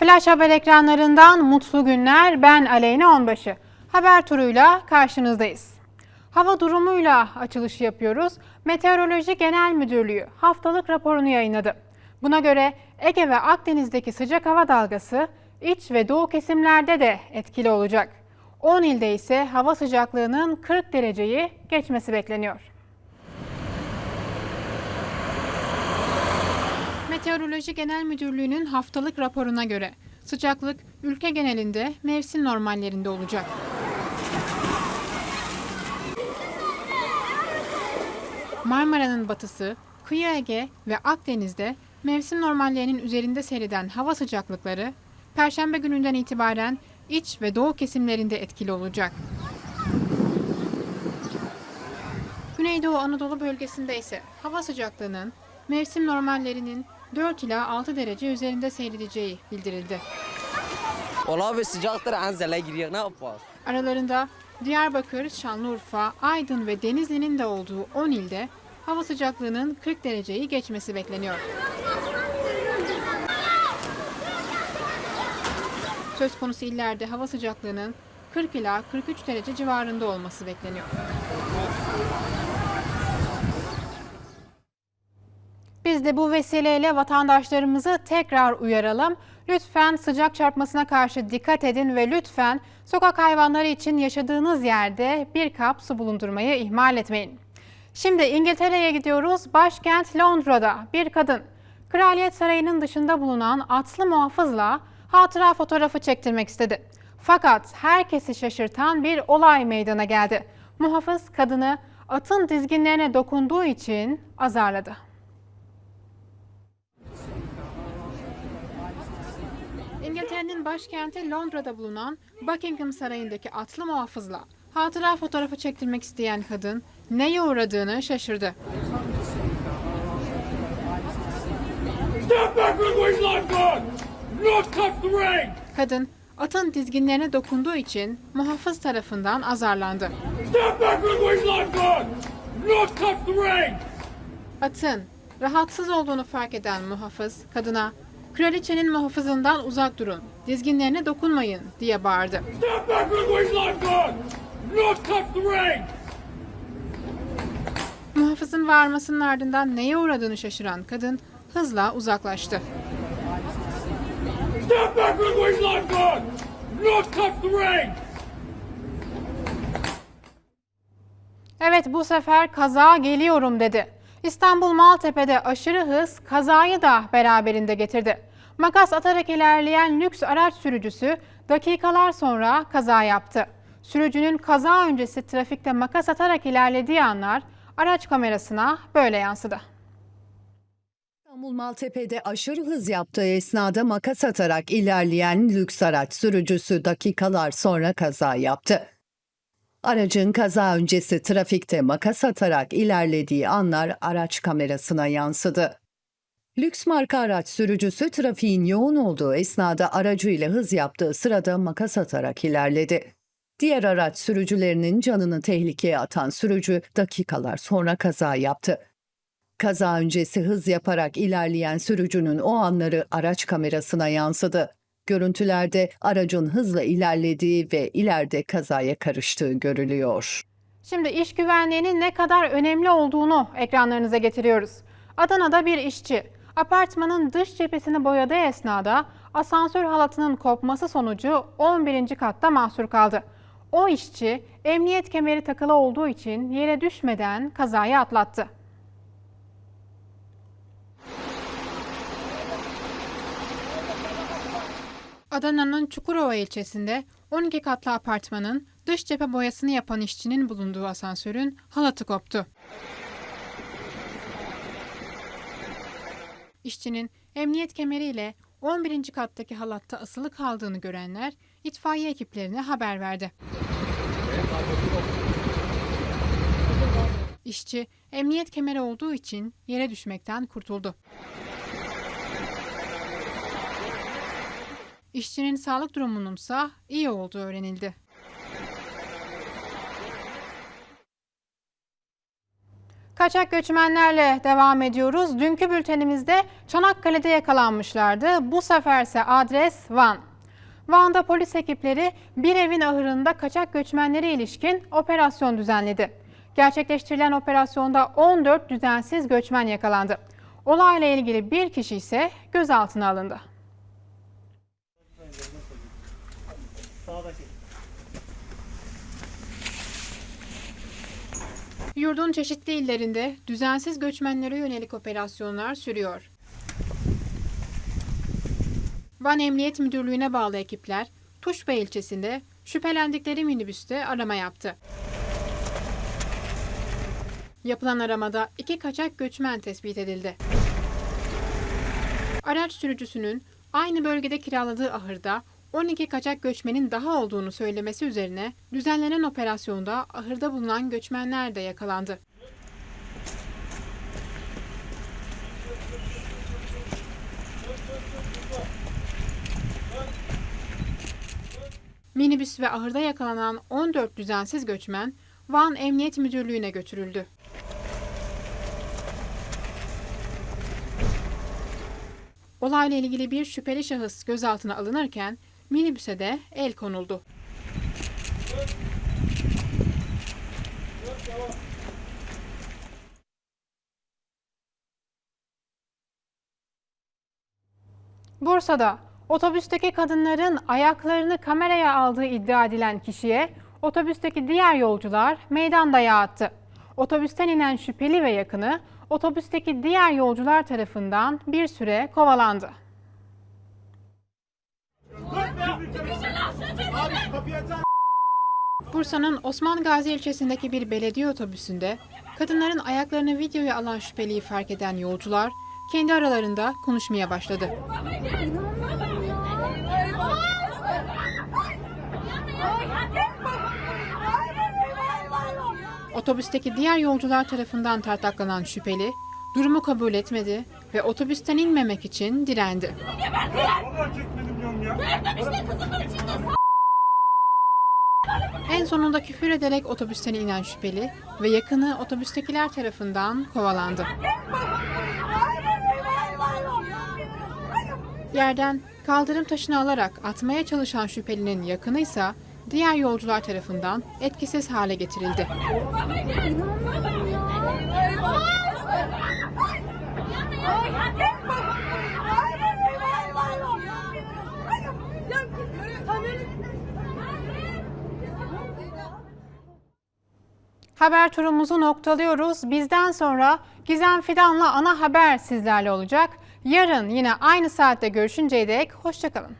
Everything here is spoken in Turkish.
Flash haber ekranlarından mutlu günler. Ben Aleyna Onbaşı. Haber turuyla karşınızdayız. Hava durumuyla açılış yapıyoruz. Meteoroloji Genel Müdürlüğü haftalık raporunu yayınladı. Buna göre Ege ve Akdeniz'deki sıcak hava dalgası iç ve doğu kesimlerde de etkili olacak. 10 ilde ise hava sıcaklığının 40 dereceyi geçmesi bekleniyor. Meteoroloji Genel Müdürlüğü'nün haftalık raporuna göre sıcaklık ülke genelinde mevsim normallerinde olacak. Marmara'nın batısı, kıyı Ege ve Akdeniz'de mevsim normallerinin üzerinde seyreden hava sıcaklıkları Perşembe gününden itibaren iç ve doğu kesimlerinde etkili olacak. Güneydoğu Anadolu bölgesinde ise hava sıcaklığının mevsim normallerinin 4 ila 6 derece üzerinde seyredeceği bildirildi. Valla bir sıcaktır anzele giriyor ne yapacağız? Aralarında Diyarbakır, Şanlıurfa, Aydın ve Denizli'nin de olduğu 10 ilde hava sıcaklığının 40 dereceyi geçmesi bekleniyor. Söz konusu illerde hava sıcaklığının 40 ila 43 derece civarında olması bekleniyor. Biz de bu vesileyle vatandaşlarımızı tekrar uyaralım. Lütfen sıcak çarpmasına karşı dikkat edin ve lütfen sokak hayvanları için yaşadığınız yerde bir kap su bulundurmayı ihmal etmeyin. Şimdi İngiltere'ye gidiyoruz. Başkent Londra'da bir kadın Kraliyet Sarayı'nın dışında bulunan atlı muhafızla hatıra fotoğrafı çektirmek istedi. Fakat herkesi şaşırtan bir olay meydana geldi. Muhafız kadını atın dizginlerine dokunduğu için azarladı. İngiltere'nin başkenti Londra'da bulunan Buckingham Sarayı'ndaki atlı muhafızla hatıra fotoğrafı çektirmek isteyen kadın neye uğradığını şaşırdı. Kadın atın dizginlerine dokunduğu için muhafız tarafından azarlandı. Atın rahatsız olduğunu fark eden muhafız kadına kraliçenin muhafızından uzak durun, dizginlerine dokunmayın diye bağırdı. Muhafızın bağırmasının ardından neye uğradığını şaşıran kadın hızla uzaklaştı. Evet bu sefer kaza geliyorum dedi. İstanbul Maltepe'de aşırı hız kazayı da beraberinde getirdi. Makas atarak ilerleyen lüks araç sürücüsü dakikalar sonra kaza yaptı. Sürücünün kaza öncesi trafikte makas atarak ilerlediği anlar araç kamerasına böyle yansıdı. İstanbul Maltepe'de aşırı hız yaptığı esnada makas atarak ilerleyen lüks araç sürücüsü dakikalar sonra kaza yaptı. Aracın kaza öncesi trafikte makas atarak ilerlediği anlar araç kamerasına yansıdı. Lüks marka araç sürücüsü trafiğin yoğun olduğu esnada aracıyla hız yaptığı sırada makas atarak ilerledi. Diğer araç sürücülerinin canını tehlikeye atan sürücü dakikalar sonra kaza yaptı. Kaza öncesi hız yaparak ilerleyen sürücünün o anları araç kamerasına yansıdı. Görüntülerde aracın hızla ilerlediği ve ileride kazaya karıştığı görülüyor. Şimdi iş güvenliğinin ne kadar önemli olduğunu ekranlarınıza getiriyoruz. Adana'da bir işçi apartmanın dış cephesini boyadığı esnada asansör halatının kopması sonucu 11. katta mahsur kaldı. O işçi emniyet kemeri takılı olduğu için yere düşmeden kazayı atlattı. Adana'nın Çukurova ilçesinde 12 katlı apartmanın dış cephe boyasını yapan işçinin bulunduğu asansörün halatı koptu. İşçinin emniyet kemeriyle 11. kattaki halatta asılı kaldığını görenler itfaiye ekiplerine haber verdi. İşçi emniyet kemeri olduğu için yere düşmekten kurtuldu. İşçinin sağlık durumunun ise iyi olduğu öğrenildi. Kaçak göçmenlerle devam ediyoruz. Dünkü bültenimizde Çanakkale'de yakalanmışlardı. Bu seferse adres Van. Van'da polis ekipleri bir evin ahırında kaçak göçmenlere ilişkin operasyon düzenledi. Gerçekleştirilen operasyonda 14 düzensiz göçmen yakalandı. Olayla ilgili bir kişi ise gözaltına alındı. Yurdun çeşitli illerinde düzensiz göçmenlere yönelik operasyonlar sürüyor. Van Emniyet Müdürlüğü'ne bağlı ekipler Tuşbay ilçesinde şüphelendikleri minibüste arama yaptı. Yapılan aramada iki kaçak göçmen tespit edildi. Araç sürücüsünün aynı bölgede kiraladığı ahırda 12 kaçak göçmenin daha olduğunu söylemesi üzerine düzenlenen operasyonda ahırda bulunan göçmenler de yakalandı. Minibüs ve ahırda yakalanan 14 düzensiz göçmen Van Emniyet Müdürlüğü'ne götürüldü. Olayla ilgili bir şüpheli şahıs gözaltına alınırken minibüse de el konuldu. Bursa'da otobüsteki kadınların ayaklarını kameraya aldığı iddia edilen kişiye otobüsteki diğer yolcular meydan dayağı. Otobüsten inen şüpheli ve yakını otobüsteki diğer yolcular tarafından bir süre kovalandı. Bursa'nın Osman Gazi ilçesindeki bir belediye otobüsünde kadınların ayaklarını videoya alan şüpheliyi fark eden yolcular kendi aralarında konuşmaya başladı. Otobüsteki diğer yolcular tarafından tartaklanan şüpheli durumu kabul etmedi ve otobüsten inmemek için direndi. En sonunda küfür ederek otobüsten inen şüpheli ve yakını otobüstekiler tarafından kovalandı. Yerden kaldırım taşını alarak atmaya çalışan şüphelinin yakını ise diğer yolcular tarafından etkisiz hale getirildi. haber turumuzu noktalıyoruz. Bizden sonra Gizem Fidan'la ana haber sizlerle olacak. Yarın yine aynı saatte görüşünceye dek hoşçakalın.